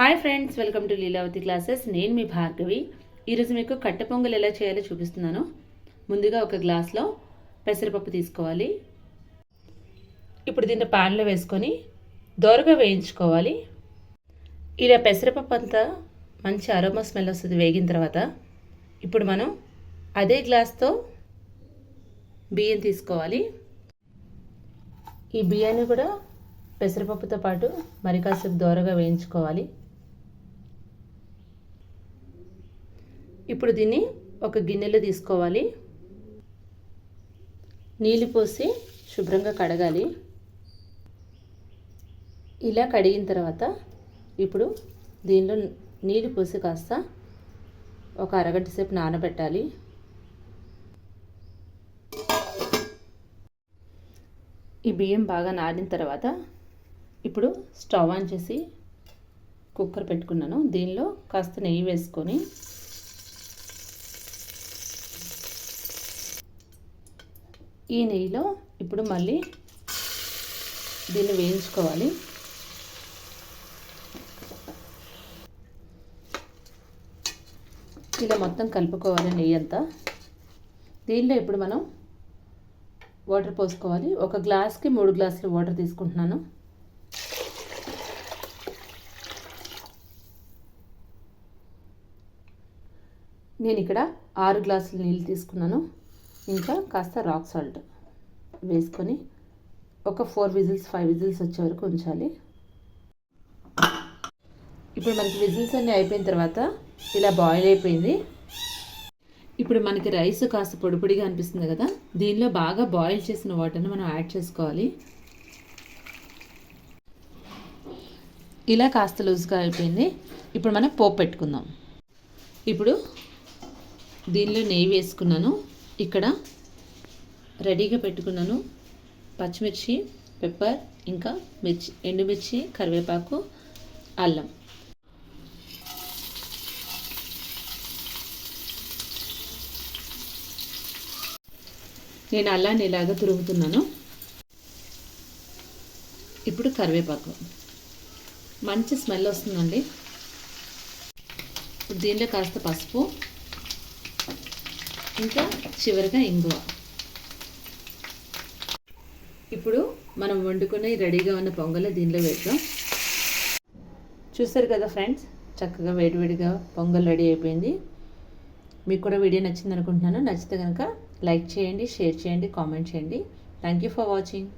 Hi friends welcome to Leelavathi classes. నేను మీ భార్గవి. ఈరోజు మీకు కట్టె పొంగల్ ఎలా చేయాలో చూపిస్తున్నాను. ముందుగా ఒక గ్లాస్లో పెసరపప్పు తీసుకోవాలి. ఇప్పుడు దీన్ని ప్యాన్లో వేసుకొని దోరగా వేయించుకోవాలి. ఇలా పెసరపప్పు అంతా మంచి అరోమా స్మెల్ వస్తుంది వేగిన తర్వాత. ఇప్పుడు మనం అదే గ్లాస్తో బియ్యం తీసుకోవాలి. ఈ బియ్యాన్ని కూడా పెసరపప్పుతో పాటు మరి కాసేపు దోరగా వేయించుకోవాలి. ఇప్పుడు దీన్ని ఒక గిన్నెలో తీసుకోవాలి. నీళ్ళు పోసి శుభ్రంగా కడగాలి. ఇలా కడిగిన తర్వాత ఇప్పుడు దీనిలో నీళ్ళు పోసి కాస్త ఒక అరగంట సేపు నానబెట్టాలి. ఈ బియ్యం బాగా నానిన తర్వాత ఇప్పుడు స్టవ్ ఆన్ చేసి కుక్కర్ పెట్టుకున్నాను. దీనిలో కాస్త నెయ్యి వేసుకొని ఈ నెయ్యిలో ఇప్పుడు మళ్ళీ దీన్ని వేయించుకోవాలి. ఇలా మొత్తం కలుపుకోవాలి నెయ్యి అంతా. దీనిలో ఇప్పుడు మనం వాటర్ పోసుకోవాలి. ఒక గ్లాస్కి మూడు గ్లాసులు వాటర్ తీసుకుంటున్నాను. నేను ఇక్కడ ఆరు గ్లాసులు నీళ్ళు తీసుకున్నాను. ఇంకా కాస్త రాక్ సాల్ట్ వేసుకొని ఒక ఫోర్ విజిల్స్ ఫైవ్ విజిల్స్ వచ్చే వరకు ఉంచాలి. ఇప్పుడు మనకి విజిల్స్ అన్నీ అయిపోయిన తర్వాత ఇలా బాయిల్ అయిపోయింది. ఇప్పుడు మనకి రైస్ కాస్త పొడిపొడిగా అనిపిస్తుంది కదా దీనిలో బాగా బాయిల్ చేసిన వాటర్ని మనం యాడ్ చేసుకోవాలి. ఇలా కాస్త లూజ్గా అయిపోయింది. ఇప్పుడు మనం పోపు పెట్టుకుందాం. ఇప్పుడు దీనిలో నెయ్యి వేసుకున్నాను. ఇక్కడ రెడీగా పెట్టుకున్నాను పచ్చిమిర్చి పెప్పర్ ఇంకా మిర్చి ఎండుమిర్చి కరివేపాకు అల్లం. నేను అల్లాన్ని ఇలాగ తురుగుతున్నాను ఇప్పుడు కరివేపాకు. మంచి స్మెల్ వస్తుందండి. దీనిలో కాస్త పసుపు ఇంకా చివరిగా ఇంగువ. ఇప్పుడు మనం వండుకునే రెడీగా ఉన్న పొంగల్ దీనిలో వేద్దాం. చూసారు కదా ఫ్రెండ్స్ చక్కగా వేడివేడిగా పొంగల్ రెడీ అయిపోయింది. మీకు కూడా వీడియో నచ్చింది అనుకుంటున్నాను నచ్చితే కనుక లైక్ చేయండి షేర్ చేయండి కామెంట్ చేయండి. Thank you for watching